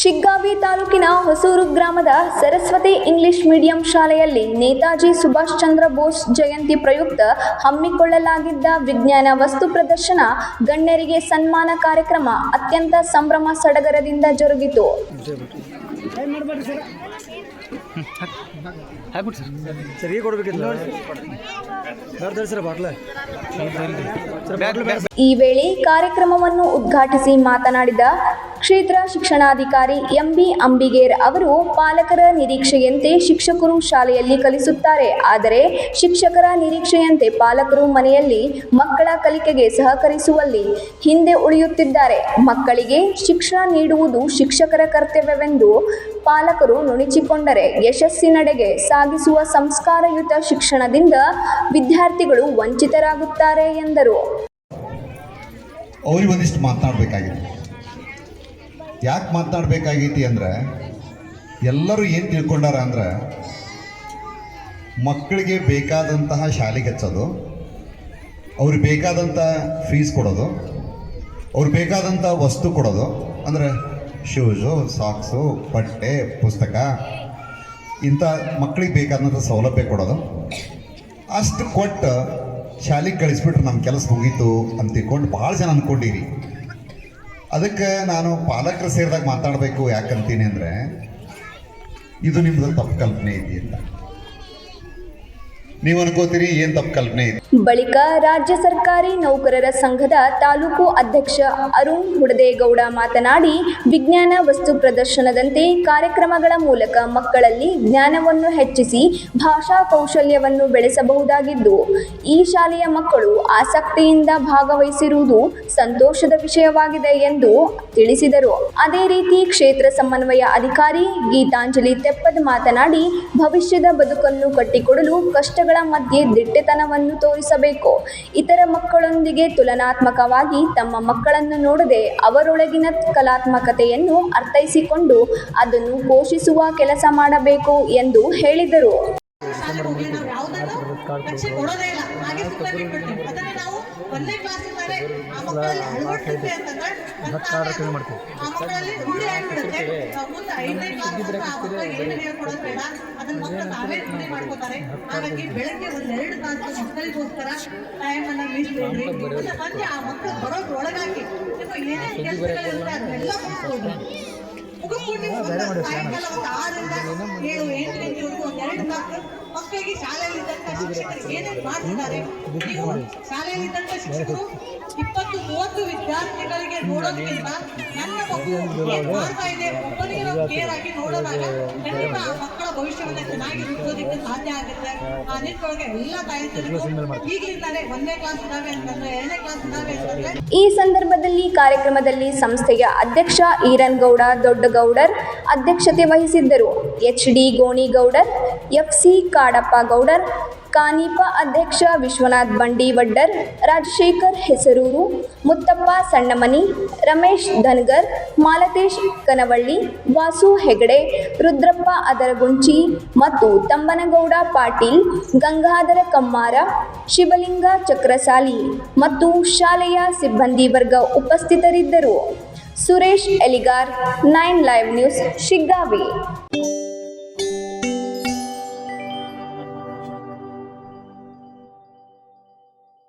ಶಿಗ್ಗಾವಿ ತಾಲೂಕಿನ ಹೊಸೂರು ಗ್ರಾಮದ Saraswati English medium ಶಾಲೆಯಲ್ಲಿ ನೇತಾಜಿ ಸುಭಾಷ್ ಚಂದ್ರ ಬೋಸ್ ಜಯಂತಿ ಪ್ರಯುಕ್ತ ಹಮ್ಮಿಕೊಳ್ಳಲಾಗಿದ್ದ ವಿಜ್ಞಾನ ವಸ್ತು ಪ್ರದರ್ಶನ ಗಣ್ಯರಿಗೆ ಸನ್ಮಾನ ಕಾರ್ಯಕ್ರಮ ಅತ್ಯಂತ ಸಂಭ್ರಮ ಸಡಗರದಿಂದ ಜರುಗಿತು. ಹಾಕ್ಬಿಟ್ಟು ಸರ್ ಸರ್ ಈಗ ಈ ವೇಳೆ ಕಾರ್ಯಕ್ರಮವನ್ನು ಉದ್ಘಾಟಿಸಿ ಮಾತನಾಡಿದ ಕ್ಷೇತ್ರ ಶಿಕ್ಷಣಾಧಿಕಾರಿ ಎಂಬಿ ಅಂಬಿಗೇರ್ ಅವರು, ಪಾಲಕರ ನಿರೀಕ್ಷೆಯಂತೆ ಶಿಕ್ಷಕರು ಶಾಲೆಯಲ್ಲಿ ಕಲಿಸುತ್ತಾರೆ. ಆದರೆ ಶಿಕ್ಷಕರ ನಿರೀಕ್ಷೆಯಂತೆ ಪಾಲಕರು ಮನೆಯಲ್ಲಿ ಮಕ್ಕಳ ಕಲಿಕೆಗೆ ಸಹಕರಿಸುವಲ್ಲಿ ಹಿಂದೆ ಉಳಿಯುತ್ತಿದ್ದಾರೆ. ಮಕ್ಕಳಿಗೆ ಶಿಕ್ಷಣ ನೀಡುವುದು ಶಿಕ್ಷಕರ ಕರ್ತವ್ಯವೆಂದು ಪಾಲಕರು ನುಣಿಚಿಕೊಂಡರೆ ಯಶಸ್ಸಿನೆಡೆಗೆ ಸಾಗಿಸುವ ಸಂಸ್ಕಾರಯುತ ಶಿಕ್ಷಣದಿಂದ ವಿದ್ಯಾರ್ಥಿಗಳು ವಂಚಿತರಾಗುತ್ತಾರೆ ಎಂದರು. ಅವ್ರಿಗೆ ಒಂದಿಷ್ಟು ಮಾತನಾಡಬೇಕಾಗಿದೆ ಯಾಕೆ ಮಾತನಾಡಬೇಕಾಗೈತಿ ಅಂದರೆ, ಎಲ್ಲರೂ ಏನು ತಿಳ್ಕೊಂಡಾರ ಅಂದ್ರೆ, ಮಕ್ಕಳಿಗೆ ಬೇಕಾದಂತಹ ಶಾಲೆಗೆ ಹಚ್ಚೋದು ಅವ್ರಿಗೆ ಬೇಕಾದಂಥ ಫೀಸ್ ಕೊಡೋದು, ಅವ್ರಿಗೆ ಬೇಕಾದಂಥ ವಸ್ತು ಕೊಡೋದು, ಅಂದರೆ ಶೂಸು ಸಾಕ್ಸು ಬಟ್ಟೆ, ಪುಸ್ತಕ ಇಂಥ ಮಕ್ಕಳಿಗೆ ಬೇಕಾದಂಥ ಸೌಲಭ್ಯ ಕೊಡೋದು. ಅಷ್ಟು ಕೊಟ್ಟು ಶಾಲೆಗೆ ಕಳಿಸ್ಬಿಟ್ರೆ ನಮ್ಮ ಕೆಲಸ ಮುಗೀತು ಅಂತ ತಿಳ್ಕೊಂಡು ಭಾಳ ಜನ ಅಂದ್ಕೊಂಡಿರಿ ಅದಕ್ಕೆ ನಾನು ಪಾಲಕರು ಸೇರಿದಾಗ ಮಾತಾಡಬೇಕು ಯಾಕಂತೀನಿ ಅಂದರೆ, ಇದು ನಿಮ್ಮದು ತಪ್ಪು ಕಲ್ಪನೆ ಇದೆಯಲ್ಲ ನೀವು ಅನ್ಕೋತೀರಿ ಏನು ತಪ್ಪು ಕಲ್ಪನೆ ಇದೆ? ಬಳಿಕ ರಾಜ್ಯ ಸರ್ಕಾರಿ ನೌಕರರ ಸಂಘದ ತಾಲೂಕು ಅಧ್ಯಕ್ಷ ಅರುಣ್ ಹುಡದೇಗೌಡ ಮಾತನಾಡಿ, ವಿಜ್ಞಾನ ವಸ್ತು ಪ್ರದರ್ಶನದಂತೆ ಕಾರ್ಯಕ್ರಮಗಳ ಮೂಲಕ ಮಕ್ಕಳಲ್ಲಿ ಜ್ಞಾನವನ್ನು ಹೆಚ್ಚಿಸಿ ಭಾಷಾ ಕೌಶಲ್ಯವನ್ನು ಬೆಳೆಸಬಹುದಾಗಿದ್ದು, ಈ ಶಾಲೆಯ ಮಕ್ಕಳು ಆಸಕ್ತಿಯಿಂದ ಭಾಗವಹಿಸಿರುವುದು ಸಂತೋಷದ ವಿಷಯವಾಗಿದೆ ಎಂದು ತಿಳಿಸಿದರು. ಅದೇ ರೀತಿ ಕ್ಷೇತ್ರ ಸಮನ್ವಯ ಅಧಿಕಾರಿ ಗೀತಾಂಜಲಿ ತೆಪ್ಪದ್ ಮಾತನಾಡಿ, ಭವಿಷ್ಯದ ಬದುಕನ್ನು ಕಟ್ಟಿಕೊಡಲು ಕಷ್ಟಗಳ ಮಧ್ಯೆ ದಿಟ್ಟತನವನ್ನು ತೋರಿಸಬೇಕು ಇತರ ಮಕ್ಕಳೊಂದಿಗೆ ತುಲನಾತ್ಮಕವಾಗಿ ತಮ್ಮ ಮಕ್ಕಳನ್ನು ನೋಡದೆ ಅವರೊಳಗಿನ ಕಲಾತ್ಮಕತೆಯನ್ನು ಅರ್ಥೈಸಿಕೊಂಡು ಅದನ್ನು ಪೋಷಿಸುವ ಕೆಲಸ ಮಾಡಬೇಕು ಎಂದು ಹೇಳಿದರು. ಪರೀಕ್ಷೆ ಕೊಡೋದೇ ಇಲ್ಲ. ಹಾಗೆ ಸುಮ್ಮನೆ ಬಿಟ್ಬಿಡ್ತೀವಿ. ಅದನ್ನ ನಾವು ಒಂದನೇ ಕ್ಲಾಸಿಂದಾನೆ ಆ ಮಕ್ಕಳಲ್ಲಿ ಅಳವಡಿಸಿದ್ವಿ ಅಂತಂದ್ರೆ ಹತ್ತಾರು ಮಾಡ್ತೀವಿ. ಆ ಮಕ್ಕಳಲ್ಲಿ ರೂಢಿ ಆಗ್ಬಿಡುತ್ತೆ ನಾವು ಮುಂದೆ ಐದನೇ ಕ್ಲಾಸ್ ಆ ಮಕ್ಕಳು ಏನು ಹೇಳ್ಕೊಡೋದು ಬೇಡ. ಅದನ್ನ ಮಕ್ಕಳು ತಾವೇ ರೂಢಿ ಮಾಡ್ಕೋತಾರೆ. ಹಾಗಾಗಿ ಬೆಳಗ್ಗೆ ಒಂದೆರಡು ಎರಡು ತಾಸು ಮಕ್ಕಳಿಗೋಸ್ಕರ ಟೈಮ್ ಅನ್ನ ಮೀಸಲಿಡ್ರಿ ಮುಂದೆ ಸಂಜೆ ಆ ಮಕ್ಕಳು ಒಳಗಾಗಿ ನಿಮ್ಮ ಏನೇ ಕೆಲಸಗಳಿರುತ್ತೆ ಅದನ್ನೆಲ್ಲ ಮುಗಿಸ್ಬೋದು ಮುಗಿಸ್ಕೊಂಡು ನೀವು ಮುಂದೆ ಸಾಯಂಕಾಲ ಒಂದು ಆರರಿಂದ ಏಳು ಎಂಟು ಮಕ್ಕಳಿಗೆ ಶಾಲೆಯಲ್ಲಿದ್ದಂಥ ಶಿಕ್ಷಕರು ಏನೇನು ಮಾಡ್ತಿದ್ದಾರೆ? ನೀವು ಶಾಲೆಯಲ್ಲಿದ್ದಂಥ ಶಿಕ್ಷಕರು ಇಪ್ಪತ್ತು, ಮೂವತ್ತು ವಿದ್ಯಾರ್ಥಿಗಳಿಗೆ ನೋಡೋದಕ್ಕಿಂತ ನನ್ನ ಮಗು ಏನ್ ಮಾಡ್ತಾ ಕೇರ್ ಆಗಿ ನೋಡೋದಾಗ ಖಂಡಿತ ಆ ಮಕ್ಕಳ ಭವಿಷ್ಯವನ್ನ ಚೆನ್ನಾಗಿ ರೂಪಿಸೋದಕ್ಕೆ ಸಾಧ್ಯ ಆಗುತ್ತೆ. ಆ ನಿಟ್ಟಿನೊಳಗೆ ಎಲ್ಲ ತಾಯಂದಿರಿಗೂ ಈಗಲಿಂದಾನೆ ಒಂದನೇ ಕ್ಲಾಸ್ ಇದಾವೆ ಅಂತಂದ್ರೆ ಎರಡನೇ ಕ್ಲಾಸ್ ಇದಾವೆ ಅಂತಂದ್ರೆ ಈ ಸಂದರ್ಭದಲ್ಲಿ ಕಾರ್ಯಕ್ರಮದಲ್ಲಿ ಸಂಸ್ಥೆಯ ಅಧ್ಯಕ್ಷ ಈರನ್ಗೌಡ ದೊಡ್ಡಗೌಡರ್ ಅಧ್ಯಕ್ಷತೆ ವಹಿಸಿದ್ದರು. H D Gonigoudar FC Kadappa Goudar KANIPA ಅಧ್ಯಕ್ಷ ವಿಶ್ವನಾಥ್ ಬಂಡಿವಡ್ಡರ್, ರಾಜಶೇಖರ್ ಹೆಸರೂರು, ಮುತ್ತಪ್ಪ ಸಣ್ಣಮನಿ, ರಮೇಶ್ ಧನ್ಗರ್, ಮಾಲತೇಶ್ ಕನವಳ್ಳಿ, ವಾಸು ಹೆಗಡೆ, ರುದ್ರಪ್ಪ ಅದರಗುಂಚಿ ಮತ್ತು ತಂಬನಗೌಡ ಪಾಟೀಲ್, ಗಂಗಾಧರ ಕಮ್ಮಾರ, ಶಿವಲಿಂಗ ಚಕ್ರಸಾಲಿ ಮತ್ತು ಶಾಲೆಯ ಸಿಬ್ಬಂದಿ ವರ್ಗ ಉಪಸ್ಥಿತರಿದ್ದರು. Suresh Eligar, nine live news, Shiggavi.